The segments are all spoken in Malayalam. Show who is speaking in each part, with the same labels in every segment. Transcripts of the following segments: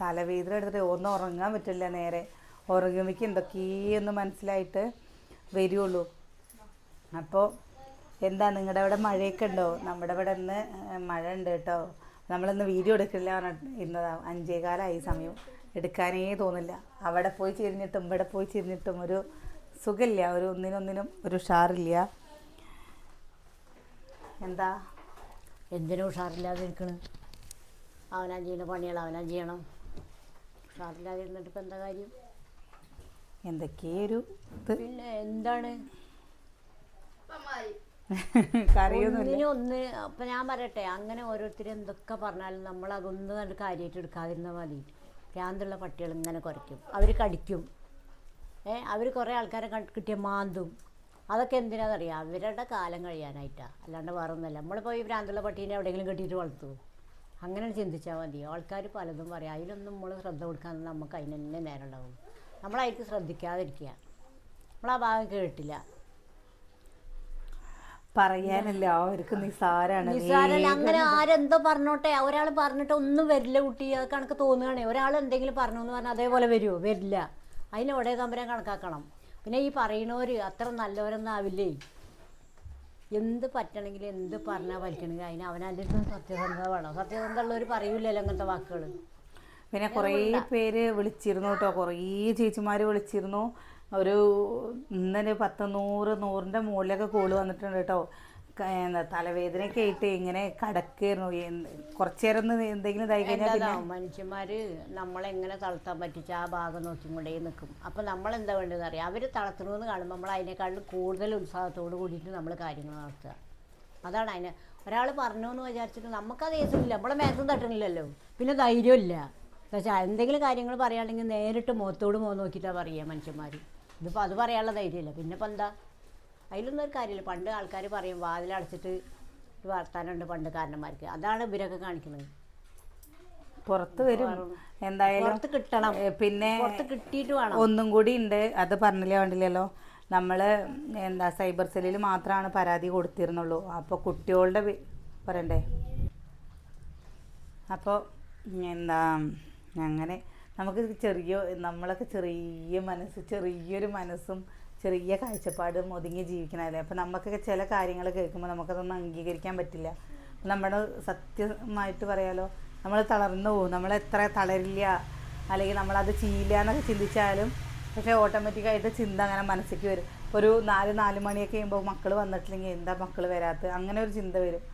Speaker 1: തലവേദന എടുത്തിട്ട് ഒന്നും ഉറങ്ങാൻ പറ്റില്ല നേരെ. ഉറങ്ങുമ്പോഴേക്ക് എന്തൊക്കെയൊന്ന് മനസ്സിലായിട്ട് വരുള്ളൂ. അപ്പോൾ എന്താ നിങ്ങളുടെ അവിടെ മഴയൊക്കെ ഉണ്ടോ? നമ്മുടെ ഇവിടെ ഇന്ന് മഴ ഉണ്ട് കേട്ടോ. നമ്മളിന്ന് വീഡിയോ എടുക്കില്ല ഇന്നതാ അഞ്ചേകാലമായി സമയം. എടുക്കാനേ തോന്നില്ല. അവിടെ പോയി ചിരിഞ്ഞിട്ടും ഇവിടെ പോയി ചിരിഞ്ഞിട്ടും ഒരു സുഖമില്ല. ഒരു ഒന്നിനൊന്നിനും ഒരു ഉഷാറില്ല. എന്താ?
Speaker 2: എന്തിനും ഉഷാറില്ലാതെ നിൽക്കണ് അവനാ ചെയ്യുന്ന പണികൾ അവനാ ചെയ്യണം. ഇരുന്നിട്ട് ഇപ്പം എന്താ കാര്യം?
Speaker 1: എന്തൊക്കെയൊരു ഇത്.
Speaker 2: പിന്നെ എന്താണ്? ഒന്നിനും ഒന്ന് അപ്പം ഞാൻ പറയട്ടെ അങ്ങനെ ഓരോരുത്തർ എന്തൊക്കെ പറഞ്ഞാലും നമ്മൾ അതൊന്നും കണ്ട് കാര്യമായിട്ട് എടുക്കാതിരുന്ന മതി. ഭ്രാന്തുള്ള പട്ടികൾ ഇങ്ങനെ കുറയ്ക്കും. അവർ കടിക്കും. ഏ അവർ കുറേ ആൾക്കാരെ കണ്ട് കിട്ടിയ മാന്തും. അതൊക്കെ എന്തിനാണെന്നറിയാം അവരുടെ കാലം കഴിയാനായിട്ടാ. അല്ലാണ്ട് വേറൊന്നുമല്ല. നമ്മളിപ്പോ നമ്മളിപ്പോൾ ഈ ഭ്രാന്തുള്ള പട്ടീനെ എവിടെയെങ്കിലും കെട്ടിയിട്ട് വളർത്തു അങ്ങനെ ചിന്തിച്ചാൽ മതി. ആൾക്കാർ പലതും പറയും. അതിലൊന്നും നമ്മൾ ശ്രദ്ധ കൊടുക്കാൻ നമുക്ക് അതിന് തന്നെ നേരം ഉണ്ടാവും നമ്മളതിലേക്ക് ശ്രദ്ധിക്കാതിരിക്കുക. നമ്മൾ ആ ഭാഗം കേട്ടില്ല.
Speaker 1: പറയാനല്ല അവർക്ക് നിസാരാണ്
Speaker 2: നിസ്സാരല്ല അങ്ങനെ ആരെന്തോ പറഞ്ഞോട്ടെ. ഒരാൾ പറഞ്ഞിട്ട് ഒന്നും വരില്ല കുട്ടി. അത് കണക്ക് തോന്നുകയാണേ. ഒരാൾ എന്തെങ്കിലും പറഞ്ഞു എന്ന് പറഞ്ഞാൽ അതേപോലെ വരുമോ വരില്ല. അതിന് ഒടേ തമ്പരം കണക്കാക്കണം. പിന്നെ ഈ പറയണവർ അത്ര നല്ലവരൊന്നും ആവില്ലേ? എന്ത് പറ്റണമെങ്കിൽ എന്ത് പറഞ്ഞാൽ വലിക്കണമെങ്കിൽ അതിന് അടുത്ത് സത്യസന്ധത വേണം. സത്യസന്ധത ഉള്ളവർ പറയൂലല്ലോ അങ്ങനത്തെ വാക്കുകൾ
Speaker 1: പിന്നെ കുറേ പേര് വിളിച്ചിരുന്നു കേട്ടോ. കുറേ ചേച്ചിമാർ വിളിച്ചിരുന്നു. ഒരു ഇന്നലെ പത്ത് നൂറ് നൂറിന്റെ മുകളിലൊക്കെ കോൾ വന്നിട്ടുണ്ട് കേട്ടോ. എന്താ തലവേദനയൊക്കെ ആയിട്ട് ഇങ്ങനെ കടക്കായിരുന്നു കുറച്ചു നേരം ഒന്ന് എന്തെങ്കിലും ഇതായി കഴിഞ്ഞാൽ പിന്നെ
Speaker 2: നമ്മളെ മനുഷ്യന്മാർ നമ്മളെങ്ങനെ തളർത്താൻ പറ്റിച്ച ആ ഭാഗം നോക്കിക്കൊണ്ടേ നിൽക്കും അപ്പോൾ നമ്മൾ എന്താ വേണ്ടതെന്ന് അറിയാം? അവർ തളർത്തണമെന്ന് കാണുമ്പോൾ നമ്മൾ അതിനേക്കാളും കൂടുതൽ ഉത്സാഹത്തോട് കൂടിയിട്ട് നമ്മൾ കാര്യങ്ങൾ നടത്തുക. അതാണ് അതിന്. ഒരാൾ പറഞ്ഞു എന്ന് വിചാരിച്ചിട്ട് നമുക്കത് ഏസില്ല നമ്മളെ മേത്തും തട്ടണില്ലല്ലോ. പിന്നെ ധൈര്യമില്ല. എന്നുവെച്ചാൽ എന്തെങ്കിലും കാര്യങ്ങൾ പറയുകയാണെങ്കിൽ നേരിട്ട് മുഖത്തോട് മുഖം നോക്കിയിട്ടാണ് പറയുക മനുഷ്യന്മാർ ഇതിപ്പോൾ അത് പറയാനുള്ള ധൈര്യമില്ല. പിന്നെ ഇപ്പം എന്താ? അതിലൊന്നും ഒരു കാര്യമില്ല. പണ്ട് ആൾക്കാർ പറയും വാതിലടച്ചിട്ട് ഒരു വർത്താനമുണ്ട് പണ്ട് കാരണന്മാർക്ക്. അതാണ് ഇവരൊക്കെ കാണിക്കുന്നത്.
Speaker 1: പുറത്ത് വരും. എന്തായാലും
Speaker 2: പുറത്ത് കിട്ടണം.
Speaker 1: പിന്നെ
Speaker 2: പുറത്ത് കിട്ടിയിട്ട് വേണം.
Speaker 1: ഒന്നും കൂടി ഉണ്ട്. അത് പറഞ്ഞില്ല വേണ്ടില്ലല്ലോ നമ്മൾ എന്താ സൈബർ സെല്ലിൽ മാത്രമാണ് പരാതി കൊടുത്തിരുന്നുള്ളൂ. അപ്പോൾ കുട്ടികളുടെ പറയണ്ടേ? അപ്പോൾ എന്താ അങ്ങനെ നമുക്ക് ചെറിയ നമ്മളൊക്കെ ചെറിയ മനസ്സ് ചെറിയൊരു മനസ്സും ചെറിയ കാഴ്ചപ്പാടും ഒതുങ്ങി ജീവിക്കണല്ലേ അപ്പോൾ നമുക്കൊക്കെ ചില കാര്യങ്ങൾ കേൾക്കുമ്പോൾ നമുക്കതൊന്നും അംഗീകരിക്കാൻ പറ്റില്ല. നമ്മുടെ സത്യമായിട്ട് പറയാലോ നമ്മൾ തളർന്നു പോകും. നമ്മൾ എത്ര തളരില്ല അല്ലെങ്കിൽ നമ്മളത് ചെയ്യില്ല എന്നൊക്കെ ചിന്തിച്ചാലും പക്ഷേ ഓട്ടോമാറ്റിക്കായിട്ട് ചിന്ത അങ്ങനെ മനസ്സിലേക്ക് വരും. ഒരു നാല് നാല് മണിയൊക്കെ കഴിയുമ്പോൾ മക്കൾ വന്നിട്ടില്ലെങ്കിൽ എന്താ മക്കൾ വരാത്ത അങ്ങനെ ഒരു ചിന്ത വരും.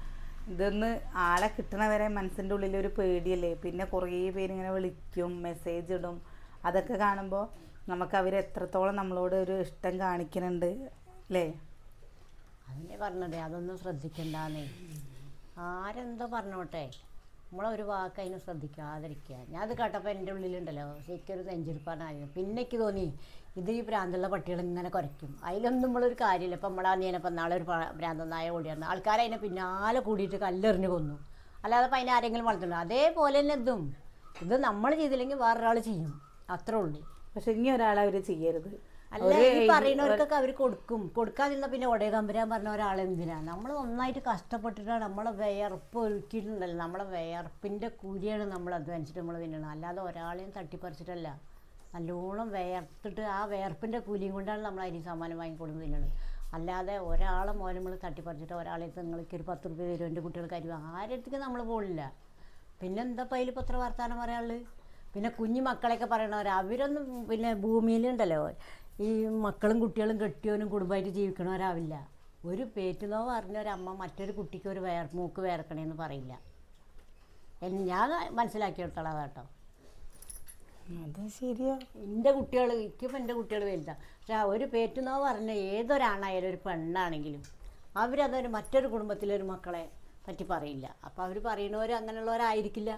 Speaker 1: ഇതൊന്ന് ആളെ കിട്ടണവരെ മനസ്സിന്റെ ഉള്ളിൽ ഒരു പേടിയല്ലേ. പിന്നെ കുറേ പേര് ഇങ്ങനെ വിളിക്കും മെസ്സേജ് ഇടും. അതൊക്കെ കാണുമ്പോൾ നമുക്ക് അവർ എത്രത്തോളം നമ്മളോട് ഒരു ഇഷ്ടം കാണിക്കുന്നുണ്ട് അല്ലേ?
Speaker 2: അതിനെ പറഞ്ഞതേ. അതൊന്നും ശ്രദ്ധിക്കണ്ടെന്നേ. ആരെന്തോ പറഞ്ഞോട്ടെ. നമ്മളൊരു വാക്ക് അതിനെ ശ്രദ്ധിക്കാതിരിക്കുക ഞാൻ അത് കേട്ടപ്പോൾ എന്റെ ഉള്ളിലുണ്ടല്ലോ ശരിക്കൊരു നെഞ്ചിരിപ്പാനായിരുന്നു പിന്നെ എനിക്ക് തോന്നി ഇത് ഈ പ്രാന്തുള്ള പട്ടികൾ ഇങ്ങനെ കുറയ്ക്കും. അതിലൊന്നും നമ്മളൊരു കാര്യമില്ല. ഇപ്പം നമ്മളാ നീനപ്പം നാളെ ഒരു പ്രാന്തനായ നായ ഓടിയാണ് ആൾക്കാർ അതിനെ പിന്നാലെ കൂടിയിട്ട് കല്ലെറിഞ്ഞ് കൊന്നു. അല്ലാതെ അപ്പം അതിനെ ആരെങ്കിലും വളർത്തുള്ളൂ അതേപോലെ തന്നെ ഇതും. ഇത് നമ്മൾ ചെയ്തില്ലെങ്കിൽ വേറൊരാൾ ചെയ്യും. അത്രേ ഉള്ളൂ.
Speaker 1: പക്ഷെ ഇനി ഒരാളെ അവർ ചെയ്യരുത്.
Speaker 2: അല്ല ഈ പറയുന്നവർക്കൊക്കെ അവർ കൊടുക്കും. കൊടുക്കാതിരുന്ന പിന്നെ ഒടേ തമ്പുരാൻ പറഞ്ഞ ഒരാളെന്തിനാ നമ്മൾ നന്നായിട്ട് കഷ്ടപ്പെട്ടിട്ടാണ് നമ്മളെ വിയർപ്പ് ഒരുക്കിയിട്ടുണ്ടല്ലോ. നമ്മളെ വിയർപ്പിന്റെ കൂലിയാണ് നമ്മൾ അധ്വാനിച്ചിട്ട് നമ്മൾ തിന്നണം അല്ലാതെ ഒരാളെയും തട്ടിപ്പറിച്ചിട്ടല്ല. നല്ലോണം വിയർത്തിട്ട് ആ വിയർപ്പിന്റെ കൂലിയും കൊണ്ടാണ് നമ്മൾ അരി സാധനം വാങ്ങിക്കൊടുന്ന് തിന്നണത്. അല്ലാതെ ഒരാളെ മോനെ നമ്മൾ തട്ടിപ്പറിച്ചിട്ട് ഒരാളെ നിങ്ങൾക്ക് ഒരു പത്ത് റുപ്യ തരും എന്റെ കുട്ടികൾക്ക് അരി ആരുടെ നമ്മൾ പോകില്ല പിന്നെന്താ പയ്യിൽ പത്ര വർത്താനം പറയാനുള്ളത്? പിന്നെ കുഞ്ഞു മക്കളെയൊക്കെ പറയണവർ അവരൊന്നും പിന്നെ ഭൂമിയിലുണ്ടല്ലോ. ഈ മക്കളും കുട്ടികളും കെട്ടിയവനും കുടുംബമായിട്ട് ജീവിക്കണവരാവില്ല. ഒരു പേറ്റ് നോവ് ഒരമ്മ മറ്റൊരു കുട്ടിക്ക് ഒരു വേർ മൂക്ക് വേർക്കണേന്ന് പറയില്ല. ഞാൻ മനസ്സിലാക്കിയെടുത്തോളാം കേട്ടോ.
Speaker 1: അത് ശരിയാ.
Speaker 2: എന്റെ കുട്ടികൾ എന്റെ കുട്ടികൾ വലുതാണ് പക്ഷെ ഒരു നോവ് അറിഞ്ഞ ഏതൊരാണായാലും ഒരു പെണ്ണാണെങ്കിലും അവരതൊരു മറ്റൊരു കുടുംബത്തിലൊരു മക്കളെ പറ്റി പറയില്ല. അപ്പോൾ അവർ പറയുന്നവർ അങ്ങനെയുള്ളവരായിരിക്കില്ല.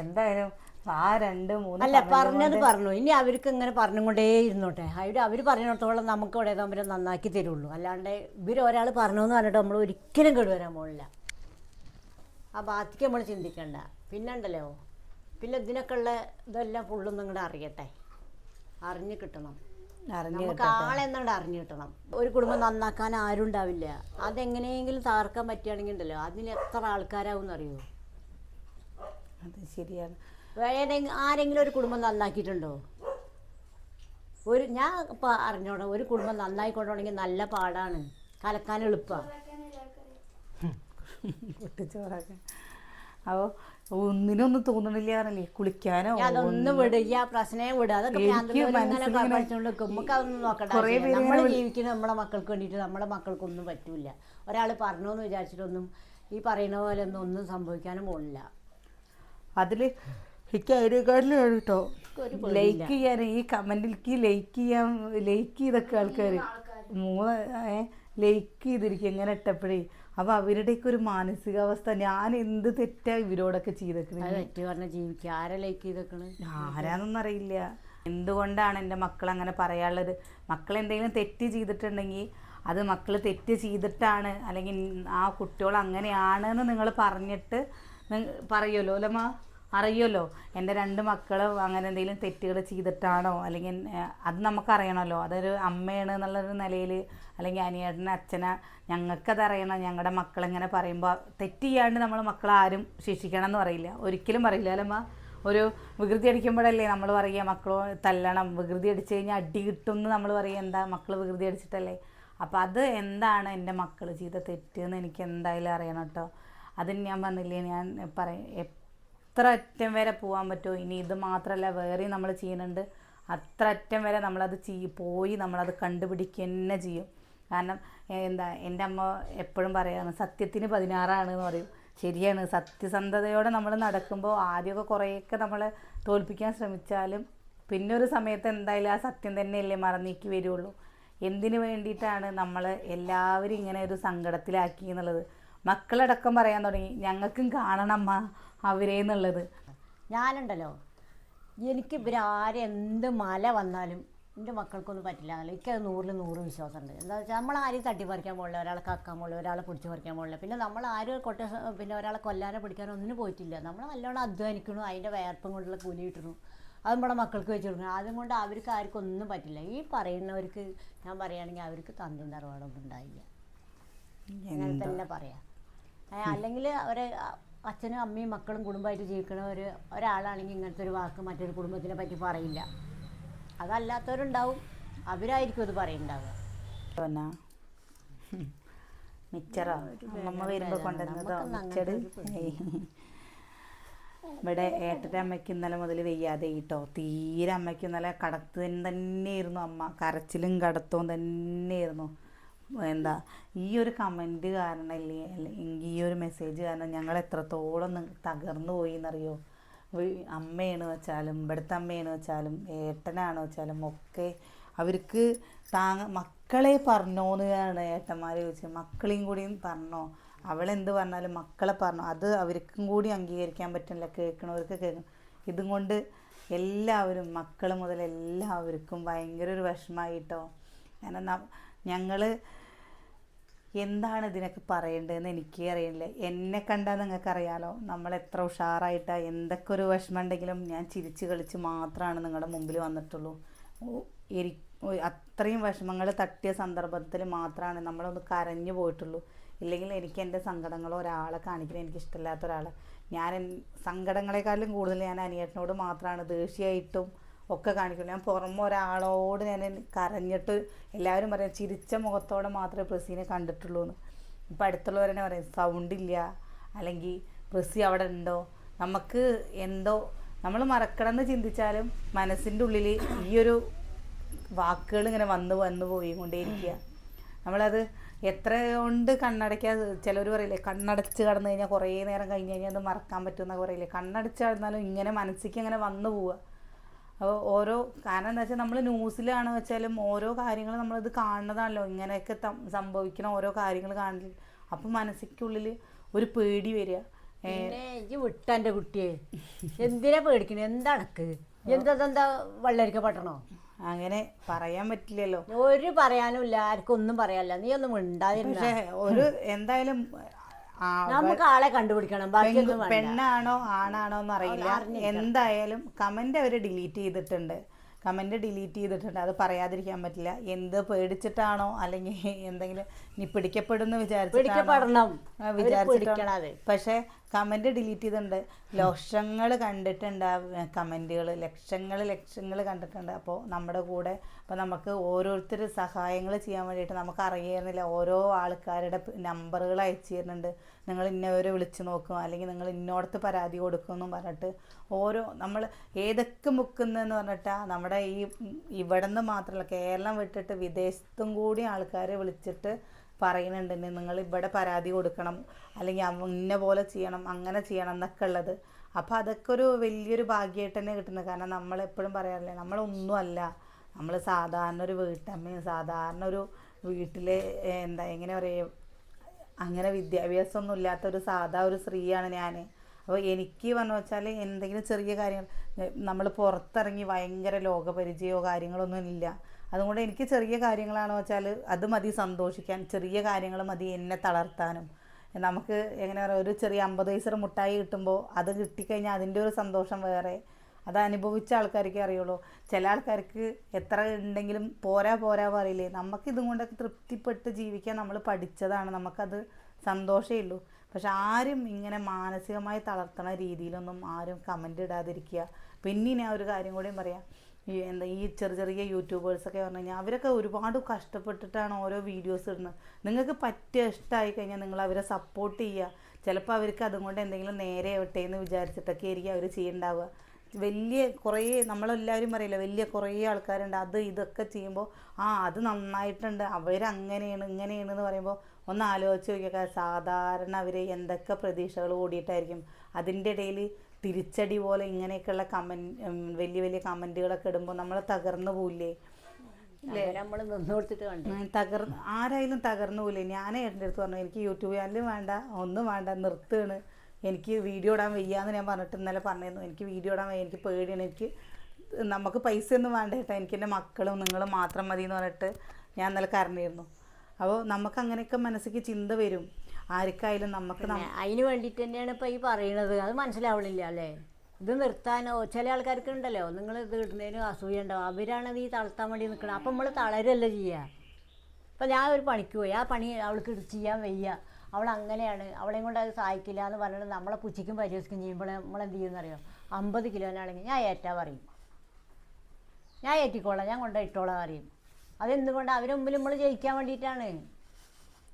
Speaker 1: എന്തായാലും ആ രണ്ട് മൂന്ന്
Speaker 2: അല്ല പറഞ്ഞത് പറഞ്ഞു. ഇനി അവർക്ക് ഇങ്ങനെ പറഞ്ഞുകൊണ്ടേ ഇരുന്നോട്ടെ അവർ അവർ പറഞ്ഞിടത്തോളം നമുക്ക് ഇവിടെ തമ്മിൽ നന്നാക്കി തരുള്ളൂ. അല്ലാണ്ട് ഇവർ ഒരാൾ പറഞ്ഞു എന്ന് പറഞ്ഞിട്ട് നമ്മൾ ഒരിക്കലും കേടുവരാൻ പോകില്ല ആ ബാധിക്ക് നമ്മൾ ചിന്തിക്കണ്ട. പിന്നെ ഉണ്ടല്ലോ. പിന്നെ ഇതിനൊക്കെ ഉള്ള ഇതെല്ലാം ഫുള്ളും നിങ്ങളുടെ അറിയട്ടെ. അറിഞ്ഞു കിട്ടണം. നമുക്ക് ആളെന്നുകൊണ്ട് അറിഞ്ഞു കിട്ടണം. ഒരു കുടുംബം നന്നാക്കാൻ ആരും ഉണ്ടാവില്ല. അതെങ്ങനെയെങ്കിലും താർക്കാൻ പറ്റുകയാണെങ്കിൽ ഉണ്ടല്ലോ. അതിന് എത്ര ആൾക്കാരാവും എന്നറിയോ
Speaker 1: അത് ശരിയാണ്.
Speaker 2: ഏതെങ്കിലും ആരെങ്കിലും ഒരു കുടുംബം നന്നാക്കിയിട്ടുണ്ടോ? ഒരു ഞാൻ ഇപ്പം അറിഞ്ഞോണം ഒരു കുടുംബം നന്നായി കൊണ്ടുപോകണമെങ്കിൽ നല്ല പാടാണ്. കലക്കാൻ എളുപ്പമാണ്
Speaker 1: അപ്പോൾ ഒന്നിനൊന്നും തോന്നണില്ല പറഞ്ഞില്ലേ? കുളിക്കാനോ
Speaker 2: അതൊന്നും വിടുക പ്രശ്നേ വിടുക അതൊക്കെ
Speaker 1: പേര്
Speaker 2: നമ്മൾ ജീവിക്കുന്ന നമ്മളെ മക്കൾക്ക് വേണ്ടിയിട്ട് നമ്മളെ മക്കൾക്കൊന്നും പറ്റൂല ഒരാൾ പറഞ്ഞു എന്ന് വിചാരിച്ചിട്ടൊന്നും ഈ പറയുന്ന പോലെ ഒന്നും ഒന്നും സംഭവിക്കാനും പോണില്ല.
Speaker 1: അതിൽ എനിക്ക് അതിനേക്കാട്ടിലാണ് കേട്ടോ. ലൈക്ക് ചെയ്യാൻ ഈ കമന്റിലേക്ക് ലൈക്ക് ചെയ്യാൻ ലൈക്ക് ചെയ്തൊക്കെ ആൾക്കാർ മൂന്ന് ലൈക്ക് ചെയ്തിരിക്കും എങ്ങനെ ഇട്ടപ്പോഴേ. അപ്പോൾ അവരുടെയൊക്കെ ഒരു മാനസികാവസ്ഥ ഞാൻ എന്ത് തെറ്റാ ഇവരോടൊക്കെ ചെയ്തേക്കുന്നത്
Speaker 2: ജീവിക്കുക ആരെ ലൈക്ക് ചെയ്തേക്കണ്?
Speaker 1: ആരാന്നൊന്നും അറിയില്ല. എന്തുകൊണ്ടാണ് എന്റെ മക്കൾ അങ്ങനെ പറയാനുള്ളത്? മക്കൾ എന്തെങ്കിലും തെറ്റ് ചെയ്തിട്ടുണ്ടെങ്കിൽ അത് മക്കൾ തെറ്റ് ചെയ്തിട്ടാണ്. അല്ലെങ്കിൽ ആ കുട്ടികൾ അങ്ങനെയാണെന്ന് നിങ്ങൾ പറഞ്ഞിട്ട് പറയുമല്ലോ അല്ലമ്മ? അറിയുമല്ലോ. എന്റെ രണ്ട് മക്കൾ അങ്ങനെ എന്തെങ്കിലും തെറ്റുകൾ ചെയ്തിട്ടാണോ? അല്ലെങ്കിൽ അത് നമുക്കറിയണമല്ലോ. അതൊരു അമ്മയാണ് എന്നുള്ളൊരു നിലയിൽ അല്ലെങ്കിൽ അനിയേട്ടനെ അച്ഛനെ ഞങ്ങൾക്കത് അറിയണം ഞങ്ങളുടെ മക്കളിങ്ങനെ പറയുമ്പോൾ തെറ്റ് ചെയ്യാണ്ട് നമ്മൾ മക്കളാരും ശിക്ഷിക്കണം എന്ന് പറയില്ല. ഒരിക്കലും പറയില്ല. അല്ലമ്മ ഒരു വികൃതി അടിക്കുമ്പോഴല്ലേ നമ്മൾ പറയുക മക്കൾ തല്ലണം. വികൃതി അടിച്ചു കഴിഞ്ഞാൽ അടി കിട്ടും എന്ന് നമ്മൾ പറയുക എന്താ മക്കൾ വികൃതി അടിച്ചിട്ടല്ലേ? അപ്പോൾ അത് എന്താണ് എന്റെ മക്കൾ ചെയ്ത തെറ്റ് എന്ന് എനിക്ക് എന്തായാലും അറിയണം കേട്ടോ. അതിന് ഞാൻ പറഞ്ഞില്ലേ ഞാൻ പറയും എത്ര അറ്റം വരെ പോകാൻ പറ്റുമോ? ഇനി ഇത് മാത്രമല്ല വേറെയും നമ്മൾ ചെയ്യുന്നുണ്ട്. അത്ര അറ്റം വരെ നമ്മളത് ചെയ് പോയി നമ്മളത് കണ്ടുപിടിക്കുക തന്നെ ചെയ്യും. കാരണം എന്താ എന്റെ അമ്മ എപ്പോഴും പറയാണ് സത്യത്തിന് പതിനാറാണ് എന്ന് പറയും. ശരിയാണ് സത്യസന്ധതയോടെ നമ്മൾ നടക്കുമ്പോൾ ആദ്യമൊക്കെ കുറേയൊക്കെ നമ്മൾ തോൽപ്പിക്കാൻ ശ്രമിച്ചാലും പിന്നെ ഒരു സമയത്ത് എന്തായാലും ആ സത്യം തന്നെയല്ലേ മറന്നേക്ക് വരുള്ളൂ. എന്തിനു വേണ്ടിയിട്ടാണ് നമ്മൾ എല്ലാവരും ഇങ്ങനെ ഒരു സങ്കടത്തിലാക്കി എന്നുള്ളത്? മക്കളടക്കം പറയാൻ തുടങ്ങി. ഞങ്ങൾക്കും കാണണം അമ്മ അവരെ എന്നുള്ളത്.
Speaker 2: ഞാനുണ്ടല്ലോ. എനിക്ക് ഇവരാരെ എന്ത് മല വന്നാലും എന്റെ മക്കൾക്കൊന്നും പറ്റില്ല എന്നല്ല എനിക്കത് നൂറിൽ നൂറ് വിശ്വാസമുണ്ട്. എന്താ വെച്ചാൽ നമ്മൾ ആരെയും തട്ടി പറിക്കാൻ പോകില്ല ഒരാളെ കക്കാൻ പോകില്ല ഒരാളെ പിടിച്ച് പറിക്കാൻ പോകില്ല പിന്നെ നമ്മൾ ആരും കൊട്ട പിന്നെ ഒരാളെ കൊല്ലാനോ പിടിക്കാനോ ഒന്നിനും പോയിട്ടില്ല. നമ്മൾ നല്ലോണം അധ്വാനിക്കണു അതിന്റെ വേർപ്പം കൊണ്ടുള്ള കൂലി കിട്ടണു അത് നമ്മുടെ മക്കൾക്ക് വെച്ച് കൊടുക്കണം അതും കൊണ്ട് അവർക്ക് ആർക്കും ഒന്നും പറ്റില്ല. ഈ പറയുന്നവർക്ക് ഞാൻ പറയുകയാണെങ്കിൽ അവർക്ക് തന്തി തറവാടൊന്നും ഉണ്ടായില്ല. അങ്ങനെ തന്നെ പറയാം. അല്ലെങ്കിൽ അവരെ അച്ഛനും അമ്മയും മക്കളും കുടുംബമായിട്ട് ജീവിക്കുന്ന ഒരു ഒരാളാണെങ്കിൽ ഇങ്ങനത്തെ ഒരു വാക്ക് മറ്റൊരു കുടുംബത്തിനെ പറ്റി പറയില്ല. അതല്ലാത്തവരുണ്ടാവും. അവരായിരിക്കും അത് പറയുന്നുണ്ടാവുക
Speaker 1: പിന്നെ മിച്ചറോ? വരുമ്പോൾ കൊണ്ടുവന്നതോ? ഇവിടെ ഏട്ടന്റെ അമ്മയ്ക്ക് ഇന്നലെ മുതൽ വെയ്യാതെ കേട്ടോ. തീരെ അമ്മയ്ക്ക് ഇന്നലെ കടത്ത് തന്നെയായിരുന്നു അമ്മ. കരച്ചിലും കടത്തവും തന്നെയായിരുന്നു എന്താ ഈ ഒരു കമന്റ് കാരണം അല്ലേ ഈ ഒരു മെസ്സേജ് കാരണം ഞങ്ങൾ എത്രത്തോളം തകർന്നു പോയി എന്നറിയോ അമ്മയാണ് വെച്ചാലും ഇവിടുത്തെ അമ്മയാണ് വെച്ചാലും ഏട്ടനാണ് വെച്ചാലും ഒക്കെ അവർക്ക് താങ്ങ മക്കളെ പറഞ്ഞോന്നാണ് ഏട്ടന്മാർ ചോദിച്ചത്. മക്കളെയും കൂടിയും പറഞ്ഞോ? അവളെന്ത് പറഞ്ഞാലും മക്കളെ പറഞ്ഞു? അത് അവർക്കും കൂടി അംഗീകരിക്കാൻ പറ്റില്ല കേൾക്കണവർക്ക് കേൾക്കും. ഇതും കൊണ്ട് എല്ലാവരും മക്കൾ മുതൽ എല്ലാവർക്കും ഭയങ്കര ഒരു വിഷമമായിട്ടോ? കാരണം ഞങ്ങൾ എന്താണ് ഇതിനൊക്കെ പറയേണ്ടതെന്ന് എനിക്ക് അറിയില്ല എന്നെ കണ്ടാൽ നിങ്ങൾക്ക് അറിയാലോ നമ്മൾ എത്ര ഉഷാറായിട്ടാണ് എന്തൊക്കെ ഒരു വിഷമം ഉണ്ടെങ്കിലും ഞാൻ ചിരിച്ച് കളിച്ച് മാത്രമാണ് നിങ്ങളുടെ മുമ്പിൽ വന്നിട്ടുള്ളൂ. എരി അത്രയും വിഷമങ്ങൾ തട്ടിയ സന്ദർഭത്തിൽ മാത്രമാണ് നമ്മളൊന്ന് കരഞ്ഞു പോയിട്ടുള്ളൂ. ഇല്ലെങ്കിൽ എനിക്ക് എന്റെ സങ്കടങ്ങൾ ഒരാളെ കാണിക്കുന്നത് എനിക്ക് ഇഷ്ടമില്ലാത്ത ഒരാളെ. ഞാൻ സങ്കടങ്ങളെക്കാളും കൂടുതൽ ഞാൻ അനിയേട്ടനോട് മാത്രമാണ് ദേഷ്യമായിട്ടും ഒക്കെ കാണിക്കുള്ളൂ ഞാൻ പുറമെ ഒരാളോട് ഞാൻ കരഞ്ഞിട്ട് എല്ലാവരും പറയാം ചിരിച്ച മുഖത്തോടെ മാത്രമേ പ്രസീനെ കണ്ടിട്ടുള്ളൂ എന്ന് ഇപ്പം അടുത്തുള്ളവർ തന്നെ പറയും സൗണ്ട് ഇല്ല. അല്ലെങ്കിൽ പ്രസി അവിടെ ഉണ്ടോ? നമുക്ക് എന്തോ നമ്മൾ മറക്കണം എന്ന് ചിന്തിച്ചാലും മനസ്സിന്റെ ഉള്ളിൽ ഈയൊരു വാക്കുകൾ ഇങ്ങനെ വന്ന് വന്ന് പോയി കൊണ്ടേയിരിക്കുക നമ്മളത് എത്ര കൊണ്ട് കണ്ണടയ്ക്കാൻ ചിലർ പറയില്ലേ കണ്ണടച്ച് കടന്നു കഴിഞ്ഞാൽ കുറേ നേരം കഴിഞ്ഞ് കഴിഞ്ഞാൽ അത് മറക്കാൻ പറ്റുമെന്നൊക്കെ പറയില്ലേ. കണ്ണടച്ച് കടന്നാലും ഇങ്ങനെ മനസ്സിലേക്ക് ഇങ്ങനെ വന്നു പോവുക. അപ്പോൾ ഓരോ കാരണം എന്താ വെച്ചാൽ നമ്മൾ ന്യൂസിലാണ് വെച്ചാലും ഓരോ കാര്യങ്ങൾ നമ്മളിത് കാണുന്നതാണല്ലോ. ഇങ്ങനെയൊക്കെ സംഭവിക്കുന്ന ഓരോ കാര്യങ്ങൾ കാണുന്നത്. അപ്പം മനസ്സിക്കുള്ളിൽ ഒരു പേടി വരിക.
Speaker 2: എനിക്ക് വിട്ടെന്റെ കുട്ടിയെ എന്തിനാ പേടിക്കണേ? എന്തടക്ക് എന്താ എന്താ വെള്ളരിക്ക പട്ടണോ?
Speaker 1: അങ്ങനെ പറയാൻ പറ്റില്ലല്ലോ.
Speaker 2: ഒരു പറയാനും ഇല്ല ആർക്കും ഒന്നും പറയാനില്ല. നീ ഒന്നും ഉണ്ടായിരുന്നു
Speaker 1: പക്ഷേ ഒരു എന്തായാലും
Speaker 2: നമുക്ക് ആളെ കണ്ടുപിടിക്കണം.
Speaker 1: പെണ്ണാണോ ആണാണോ എന്ന് അറിയില്ല എന്തായാലും കമന്റ് അവർ ഡിലീറ്റ് ചെയ്തിട്ടുണ്ട്. കമന്റ് ഡിലീറ്റ് ചെയ്തിട്ടുണ്ട്. അത് പറയാതിരിക്കാൻ പറ്റില്ല. എന്ത് പേടിച്ചിട്ടാണോ അല്ലെങ്കിൽ എന്തെങ്കിലും നീ പിടിക്കപ്പെടുന്നു വിചാരിച്ചിട്ടാണോ? വിചാരിച്ചിട്ടാണ്? പക്ഷെ കമന്റ് ഡിലീറ്റ് ചെയ്തിട്ടുണ്ട്. ലക്ഷങ്ങൾ കണ്ടിട്ടുണ്ട് ആ കമന്റുകൾ ലക്ഷങ്ങൾ ലക്ഷങ്ങൾ കണ്ടിട്ടുണ്ട്. അപ്പോൾ നമ്മുടെ കൂടെ അപ്പോൾ നമുക്ക് ഓരോരുത്തർ സഹായങ്ങൾ ചെയ്യാൻ വേണ്ടിയിട്ട് നമുക്ക് അറിയായിരുന്നില്ല. ഓരോ ആൾക്കാരുടെ നമ്പറുകൾ അയച്ചു തരുന്നുണ്ട്. നിങ്ങൾ ഇന്നവരെ വിളിച്ചു നോക്കും. അല്ലെങ്കിൽ നിങ്ങൾ ഇന്നോടത്ത് പരാതി കൊടുക്കുമെന്നും പറഞ്ഞിട്ട് ഓരോ നമ്മൾ ഏതൊക്കെ മുക്കുന്നതെന്ന് പറഞ്ഞിട്ടാ നമ്മുടെ ഈ ഇവിടെ നിന്ന് മാത്രമല്ല കേരളം വിട്ടിട്ട് വിദേശത്തും കൂടി ആൾക്കാരെ വിളിച്ചിട്ട് പറയുന്നുണ്ട് നിങ്ങൾ ഇവിടെ പരാതി കൊടുക്കണം അല്ലെങ്കിൽ ഇന്ന പോലെ ചെയ്യണം അങ്ങനെ ചെയ്യണം എന്നൊക്കെ ഉള്ളത്. അപ്പോൾ അതൊക്കെ ഒരു വലിയൊരു ഭാഗ്യമായിട്ട് തന്നെ കിട്ടുന്നത്. കാരണം നമ്മൾ എപ്പോഴും പറയാറില്ലേ നമ്മളൊന്നുമല്ല നമ്മൾ സാധാരണ ഒരു വീട്ടമ്മയും സാധാരണ ഒരു വീട്ടിലെ എന്താ എങ്ങനെ പറയുക അങ്ങനെ വിദ്യാഭ്യാസമൊന്നും ഇല്ലാത്ത ഒരു സാധാ ഒരു സ്ത്രീയാണ് ഞാൻ അപ്പോൾ എനിക്ക് പറഞ്ഞു വെച്ചാൽ എന്തെങ്കിലും ചെറിയ കാര്യങ്ങൾ നമ്മൾ പുറത്തിറങ്ങി ഭയങ്കര ലോകപരിചയമോ കാര്യങ്ങളൊന്നും ഇല്ല. അതുകൊണ്ട് എനിക്ക് ചെറിയ കാര്യങ്ങളാണെന്ന് വെച്ചാൽ അത് മതി സന്തോഷിക്കാൻ ചെറിയ കാര്യങ്ങൾ മതി എന്നെ തളർത്താനും. നമുക്ക് എങ്ങനെ പറയുക ഒരു ചെറിയ അമ്പത് വയസ്സ് മുട്ടായി കിട്ടുമ്പോൾ അത് കിട്ടിക്കഴിഞ്ഞാൽ അതിന്റെ ഒരു സന്തോഷം വേറെ. അത് അനുഭവിച്ച ആൾക്കാർക്കേ അറിയുള്ളൂ. ചില ആൾക്കാർക്ക് എത്ര ഉണ്ടെങ്കിലും പോരാ പോരാ പറയില്ലേ. നമുക്ക് ഇതും കൊണ്ടൊക്കെ തൃപ്തിപ്പെട്ട് ജീവിക്കാൻ നമ്മൾ പഠിച്ചതാണ്. നമുക്കത് സന്തോഷമേ ഉള്ളൂ. പക്ഷെ ആരും ഇങ്ങനെ മാനസികമായി തളർത്തണ രീതിയിലൊന്നും ആരും കമന്റ് ഇടാതിരിക്കുക. പിന്നെ ഞാൻ ഒരു കാര്യം കൂടിയും പറയാം. എന്താ ഈ ചെറിയ ചെറിയ യൂട്യൂബേഴ്സൊക്കെ പറഞ്ഞു കഴിഞ്ഞാൽ അവരൊക്കെ ഒരുപാട് കഷ്ടപ്പെട്ടിട്ടാണ് ഓരോ വീഡിയോസ് ഇടുന്നത്. നിങ്ങൾക്ക് പറ്റിയ ഇഷ്ടമായി കഴിഞ്ഞാൽ നിങ്ങൾ അവരെ സപ്പോർട്ട് ചെയ്യുക. ചിലപ്പോൾ അവർക്ക് അതുകൊണ്ട് എന്തെങ്കിലും നേരെ ആവട്ടെ എന്ന് വിചാരിച്ചിട്ടൊക്കെ ആയിരിക്കും അവർ ചെയ്യുന്നുണ്ടാവുക വലിയ കുറേ നമ്മളെല്ലാവരും പറയില്ല വലിയ കുറേ ആൾക്കാരുണ്ട്. അത് ഇതൊക്കെ ചെയ്യുമ്പോൾ ആ അത് നന്നായിട്ടുണ്ട്. അവരങ്ങനെയാണ് ഇങ്ങനെയാണ് എന്ന് പറയുമ്പോൾ ഒന്ന് ആലോചിച്ച് നോക്കിയൊക്കെ. സാധാരണ അവർ എന്തൊക്കെ പ്രതീക്ഷകൾ ഓടിയിട്ടായിരിക്കും. അതിന്റെ ഇടയിൽ തിരിച്ചടി പോലെ ഇങ്ങനെയൊക്കെയുള്ള കമന്റ് വലിയ വലിയ കമന്റുകളൊക്കെ ഇടുമ്പോൾ നമ്മൾ തകർന്നു പോവില്ലേ?
Speaker 2: നമ്മൾ
Speaker 1: തകർ ആരായാലും തകർന്നു പോയില്ലേ ഞാൻ എന്റെ അടുത്ത് പറഞ്ഞു എനിക്ക് യൂട്യൂബ് ചാനലും വേണ്ട ഒന്നും വേണ്ട നിർത്തുകയാണ്. എനിക്ക് വീഡിയോ ഇടാൻ വയ്യാന്ന് ഞാൻ പറഞ്ഞിട്ട് ഇന്നലെ പറഞ്ഞിരുന്നു. എനിക്ക് വീഡിയോ ഇടാൻ വയ്യ എനിക്ക് പേടിയാണ്. എനിക്ക് നമുക്ക് പൈസ ഒന്നും വേണ്ട കേട്ടോ. എനിക്ക് എന്റെ മക്കളും നിങ്ങളും മാത്രം മതി എന്ന് പറഞ്ഞിട്ട് ഞാൻ ഇന്നലെ കരഞ്ഞിരുന്നു. അപ്പോൾ നമുക്ക് അങ്ങനെയൊക്കെ മനസ്സിലേക്ക് ചിന്ത വരും. ആർക്കായാലും നമുക്ക്
Speaker 2: അതിന് വേണ്ടിയിട്ട് തന്നെയാണ് ഇപ്പൊ ഈ പറയണത്. അത് മനസ്സിലാവണില്ല അല്ലേ? ഇത് നിർത്താനോ ചില ആൾക്കാർക്ക് ഉണ്ടല്ലോ നിങ്ങൾ ഇത് ഇടുന്നതിന് അസൂയ ഉണ്ടാവും അവരാണ് ഈ തളർത്താൻ വേണ്ടി നിൽക്കുന്നത് അപ്പം നമ്മൾ തളരല്ല ചെയ്യാ? ഇപ്പം ഞാൻ ഒരു പണിക്ക് പോയി. ആ പണി അവൾക്ക് ഇത് ചെയ്യാൻ വയ്യ. അവൾ അങ്ങനെയാണ്. അവളെയും കൊണ്ട് അത് സഹായിക്കില്ല എന്ന് പറഞ്ഞിട്ട് നമ്മളെ പുച്ചിക്കും പരിഹസിക്കും ചെയ്യുമ്പോൾ നമ്മൾ എന്ത് ചെയ്യുമെന്നറിയോ അമ്പത് കിലോനാണെങ്കിൽ ഞാൻ ഏറ്റാ പറയും. ഞാൻ ഏറ്റിക്കോളാം. ഞാൻ കൊണ്ടുപോയി ഇട്ടോളാം പറയും. അതെന്തുകൊണ്ട് അവരെ മുമ്പിൽ നമ്മൾ ജയിക്കാൻ വേണ്ടിയിട്ടാണ്.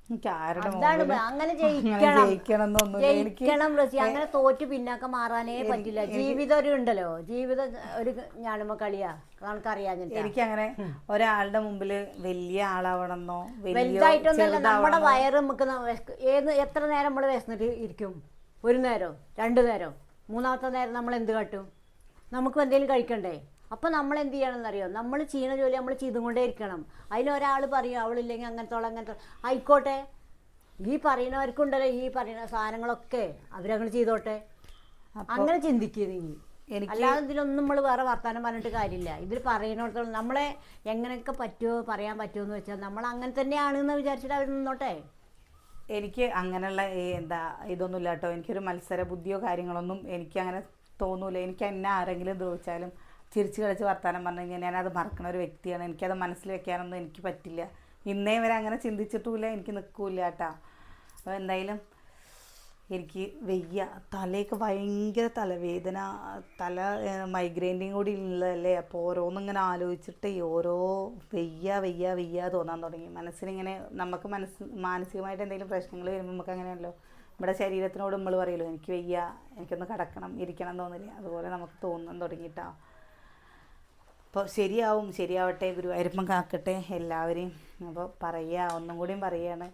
Speaker 2: അതാണ് അങ്ങനെ
Speaker 1: അങ്ങനെ
Speaker 2: ജയിക്കണം.
Speaker 1: ജയിക്കണം എന്നൊന്നുമില്ല എനിക്ക്
Speaker 2: റസി അങ്ങനെ തോറ്റ് പിന്നാക്കം മാറാനേ പറ്റില്ല. ജീവിതം ഒരു ഉണ്ടല്ലോ. ജീവിതം ഒരു ഞാനുമ്പോ കളിയാ. കണക്കറിയാഞ്ഞിട്ട്
Speaker 1: എനിക്കങ്ങനെ ഒരാളുടെ മുമ്പിൽ വലിയ ആളാവണമെന്നോ വലിയ
Speaker 2: വലുതായിട്ടൊന്നുമല്ല നമ്മുടെ വയറ് നമുക്ക് ഏത് എത്ര നേരം നമ്മൾ വിശന്നിട്ട് ഇരിക്കും? ഒരു നേരം രണ്ടു നേരം മൂന്നാമത്തെ നേരം നമ്മൾ എന്ത് കാട്ടും? നമുക്ക് എന്തെങ്കിലും കഴിക്കണ്ടേ? അപ്പം നമ്മൾ എന്ത് ചെയ്യണമെന്നറിയോ? നമ്മൾ ചെയ്യുന്ന ജോലി നമ്മൾ ചെയ്തുകൊണ്ടേ ഇരിക്കണം അതിലൊരാൾ പറയും അവളില്ലെങ്കിൽ അങ്ങനത്തോളം അങ്ങനത്തെ ആയിക്കോട്ടെ. ഈ പറയുന്നവർക്കുണ്ടല്ലോ ഈ പറയുന്ന സാധനങ്ങളൊക്കെ. അവരങ്ങനെ ചെയ്തോട്ടെ. അങ്ങനെ ചിന്തിക്കുക നീ.
Speaker 1: എനിക്ക്
Speaker 2: അല്ലാതെ ഇതിലൊന്നും നമ്മൾ വേറെ വർത്തമാനം പറഞ്ഞിട്ട് കാര്യമില്ല. ഇതിൽ പറയുന്നിടത്തോളം നമ്മളെ എങ്ങനെയൊക്കെ പറ്റുമോ പറയാൻ പറ്റുമോ എന്ന് വെച്ചാൽ നമ്മൾ അങ്ങനെ തന്നെയാണെന്ന് വിചാരിച്ചിട്ട് അവർ നിന്നോട്ടെ.
Speaker 1: എനിക്ക് അങ്ങനെയുള്ള എന്താ ഇതൊന്നും ഇല്ല കേട്ടോ എനിക്കൊരു മത്സര ബുദ്ധിയോ കാര്യങ്ങളൊന്നും എനിക്ക് അങ്ങനെ തോന്നൂല. എനിക്ക് എന്നെ ആരെങ്കിലും ദ്രോഹിച്ചാലും ചിരിച്ച് കളിച്ച് വർത്തമാനം പറഞ്ഞു കഴിഞ്ഞാൽ ഞാനത് മറക്കുന്ന ഒരു വ്യക്തിയാണ്. എനിക്കത് മനസ്സിൽ വെക്കാനൊന്നും എനിക്ക് പറ്റില്ല. ഇന്നേ വരെ അങ്ങനെ ചിന്തിച്ചിട്ടുമില്ല എനിക്ക് നിൽക്കില്ല കേട്ടോ. അപ്പോൾ എന്തായാലും എനിക്ക് വെയ്യ. തലയൊക്കെ ഭയങ്കര തലവേദന തല മൈഗ്രെയിന്റെയും കൂടി ഉള്ളതല്ലേ? അപ്പോൾ ഓരോന്നിങ്ങനെ ആലോചിച്ചിട്ട് ഓരോ വെയ്യ വെയ്യ വയ്യ തോന്നാൻ തുടങ്ങി. മനസ്സിനിങ്ങനെ നമുക്ക് മനസ്സ് മാനസികമായിട്ട് എന്തെങ്കിലും പ്രശ്നങ്ങൾ വരുമ്പോൾ നമുക്ക് അങ്ങനെയല്ലോ. നമ്മുടെ ശരീരത്തിനോട് നമ്മൾ പറയുമല്ലോ എനിക്ക് വയ്യ എനിക്കൊന്ന് കിടക്കണം ഇരിക്കണം തോന്നില്ലേ? അതുപോലെ നമുക്ക് തോന്നാൻ തുടങ്ങിയിട്ടാ അപ്പോൾ ശരിയാവും ശരിയാവട്ടെ ഗുരുവായൂരപ്പം കാക്കട്ടെ എല്ലാവരെയും. അപ്പോൾ പറയുക ഒന്നും കൂടിയും പറയുകയാണ്.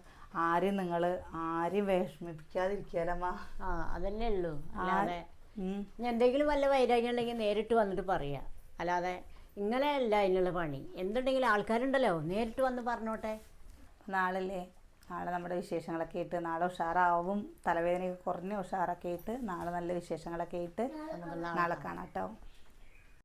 Speaker 1: ആരും നിങ്ങൾ ആരും വിഷമിപ്പിക്കാതിരിക്കാലമ്മ
Speaker 2: ആ അതന്നെ ഉള്ളൂ. അല്ലാതെ എന്തെങ്കിലും വല്ല വൈരാഗ്യം ഉണ്ടെങ്കിൽ നേരിട്ട് വന്നിട്ട് പറയാം. അല്ലാതെ ഇങ്ങനെ അല്ല അതിനുള്ള പണി. എന്തുണ്ടെങ്കിലും ആൾക്കാരുണ്ടല്ലോ നേരിട്ട് വന്ന് പറഞ്ഞോട്ടെ.
Speaker 1: നാളല്ലേ? നാളെ നമ്മുടെ വിശേഷങ്ങളൊക്കെ ഇട്ട് നാളെ ഉഷാറാവും. തലവേദനയൊക്കെ കുറഞ്ഞ് ഉഷാറൊക്കെ ഇട്ട് നാളെ നല്ല വിശേഷങ്ങളൊക്കെ ഇട്ട്
Speaker 2: നാളെ
Speaker 1: നാളെ കാണാം. കേട്ടോ